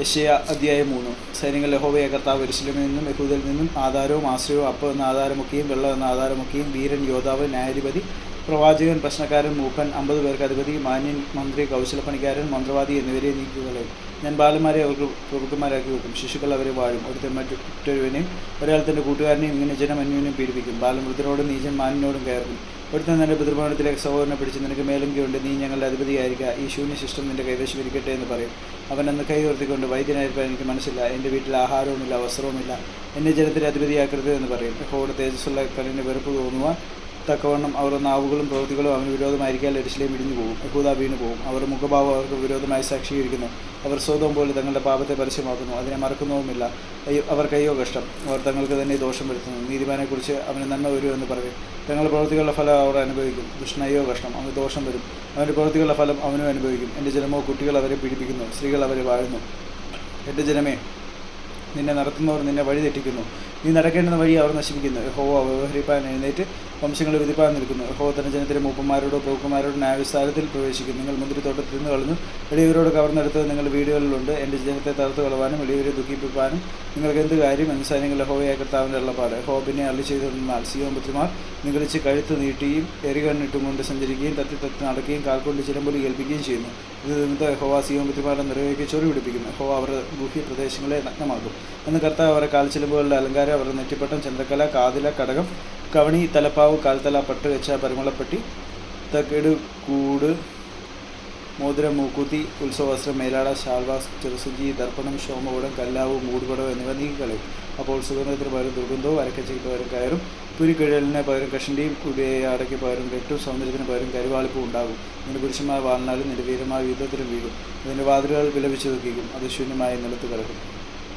യശയ അധ്യായം മൂന്ന്. സൈന്യങ്ങൾ യഹോവയെ കർത്താവ് എരിശിലമിൽ നിന്നും യഹൂദിൽ നിന്നും ആധാരവും ആശ്രയവും അപ്പം എന്ന ആധാരമൊക്കെയും വെള്ളം എന്ന ആധാരമൊക്കെയും വീരൻ യോദ്ധാവ് ന്യായാധിപതി പ്രവാചകൻ പ്രശ്നക്കാരൻ മൂപ്പൻ അമ്പത് പേർക്ക് അധിപതി മാന്യൻ മന്ത്രി കൗശലപ്പണിക്കാരൻ മന്ത്രവാദി എന്നിവരെ നീക്കുകളയും ഞാൻ ബാലന്മാരെ അവർക്ക് പ്രഭുക്കന്മാരാക്കി വെക്കും. ശിശുക്കൾ അവരെ വാഴും. ഒരുത്തൻ മറ്റൊരുവനെയും ഒരാൾ തന്റെ കൂട്ടുകാരനെയും ഇങ്ങനെ ജനം അന്യോന്യം പീഡിപ്പിക്കും ബാലമൃദ്ധനോടും നീചൻ മാനിനോടും കയർക്കും. ഒരുത്തൻ നിന്റെ പിതൃഭവനത്തിലേക്ക് സഹോദരനെ പിടിച്ച് നിനക്ക് മേലങ്കിയുണ്ട് നീ ഞങ്ങളുടെ അധിപതിയായിരിക്കുക ഈ ശൂന്യ സിസ്റ്റം നിന്റെ കൈവശം ഇരിക്കട്ടെ എന്ന് പറയും. അവൻ അന്ന് കൈ ഉയർത്തിക്കൊണ്ട് വൈദ്യനായിരിക്കാൻ എനിക്ക് മനസ്സില്ല. എന്റെ വീട്ടിൽ ആഹാരവുമില്ല വസ്ത്രവുമില്ല. എന്നെ ജനത്തിൽ അധിപതിയാക്കരുത് എന്ന് പറയും. യഹോയുടെ തേജസ്സുള്ള കണ്ണിന് വെറുപ്പ് തോന്നുവാൻ തക്കവണ്ണം അവരുടെ നാവുകളും പ്രവൃത്തികളും അവന് വിരോധമായിരിക്കാൻ എരിശിലേം ഇടിഞ്ഞു പോകും യഹൂദ വീണു പോകും. അവരുടെ മുഖഭാവം അവർക്ക് വിരോധമായി സാക്ഷീകരിക്കുന്നു. അവർ സ്വതം പോലെ തങ്ങളുടെ പാപത്തെ പരസ്യമാക്കുന്നു. അതിനെ മറക്കുന്നവുമില്ല അയ്യോ അവർക്ക് അയ്യോ കഷ്ടം. അവർ തങ്ങൾക്ക് തന്നെ ദോഷം വരുത്തുന്നു. നീതിമാനെക്കുറിച്ച് അവന് നന്മ വരുമെന്ന് പറയും. തങ്ങളുടെ പ്രവൃത്തികളുടെ ഫലം അവർ അനുഭവിക്കും. ദുഷ്ണയോ കഷ്ടം. അവന് ദോഷം വരും. അവന്റെ പ്രവൃത്തികളുടെ ഫലം അവനും അനുഭവിക്കും. എന്റെ ജനമോ കുട്ടികൾ അവരെ പീഡിപ്പിക്കുന്നു. സ്ത്രീകൾ അവരെ വാഴുന്നു. എന്റെ ജനമേ നിന്നെ നടത്തുന്നവർ നിന്നെ വഴി തെറ്റിക്കുന്നു നീ നടക്കേണ്ടുന്ന വഴി അവർ നശിപ്പിക്കുന്നു. യഹോവ വ്യവഹരിപ്പാൻ എഴുന്നേറ്റ് വംശങ്ങളെ വിധിപ്പാൻ നിൽക്കുന്നു. യഹോവ തന്റെ ജനത്തിലെ മൂപ്പന്മാരോടോ പ്രഭുക്കന്മാരോടോ ന്യായവിസ്താരത്തിൽ പ്രവേശിക്കും. നിങ്ങൾ മുന്തിരിത്തോട്ടത്തിൽ നിന്ന് കളഞ്ഞു. എളിയവരോട് കവർന്നെടുത്ത് നിങ്ങൾ വീടുകളിലുണ്ട്. എന്റെ ജനത്തെ തകർത്ത് കളവാനും എളിയവരെ ദുഃഖിപ്പിക്കാനും നിങ്ങൾക്ക് എന്ത് കാര്യം? എന്ന് സൈന്യങ്ങൾ യഹോവയായ കർത്താവിന്റെ ഉള്ളപ്പാട് യഹോവ പിന്നെ അള്ളി ചെയ്തു നിന്നാൽ സിയോൻ പുത്രിമാർ നിങ്ങളിച്ച് കഴുത്ത് നീട്ടിയും എരികണ്ണിട്ടും കൊണ്ട് സഞ്ചരിക്കുകയും തത്തി തത്തി നടക്കുകയും കാൽക്കൊണ്ട് ചിലമ്പൊലി കേൾപ്പിക്കുകയും ചെയ്യുന്നു. ഇത് നിമിത്തം യഹോവ സിയോൻ പുത്രിമാരുടെ നിറവേക്ക് ചൊറി പിടിപ്പിക്കും യഹോവ അവരുടെ ഗുഹ്യ പ്രദേശങ്ങളെ നഗ്നമാക്കും. എന്ന് കർത്താവ് അവരുടെ കാൽച്ചിലമ്പുകളുടെ അലങ്കാരം അവരുടെ നെറ്റിപ്പട്ടം ചന്ദ്രക്കല കാതില കടകം കവണി തലപ്പാവ് കാൽത്തല പട്ട് വെച്ച പരിമളപ്പെട്ടി തക്കേട് കൂട് മോതിരം മൂക്കുത്തി ഉത്സവവസ്ത്രം മേലാട ശാൽവാസ് ചെറുസുജി ദർപ്പണം ശോമകുടം കല്ലാവ് മൂടുപടം എന്നിവ നീക്കിക്കളയും അപ്പോൾ സുഗന്ധത്തിന് പകരം ദുർഗന്ധവും അരക്കച്ചയ്ക്ക് പകരം കയറും. പുരിക്കിഴലിന് പകരം കഷണ്ടിയും കുടിയടയ്ക്ക് പകരം കെട്ടും സൗന്ദര്യത്തിന് പകരം കരുവാളിപ്പും ഉണ്ടാകും. നിന്റെ പുരുഷന്മാർ വാളിനാലും നിന്റെ വീരമായ യുദ്ധത്തിലും വീഴും. നിന്റെ വാതിലുകൾ വിലപിച്ചു നോക്കിക്കും അത് ശൂന്യമായി നിലത്ത് കിടക്കും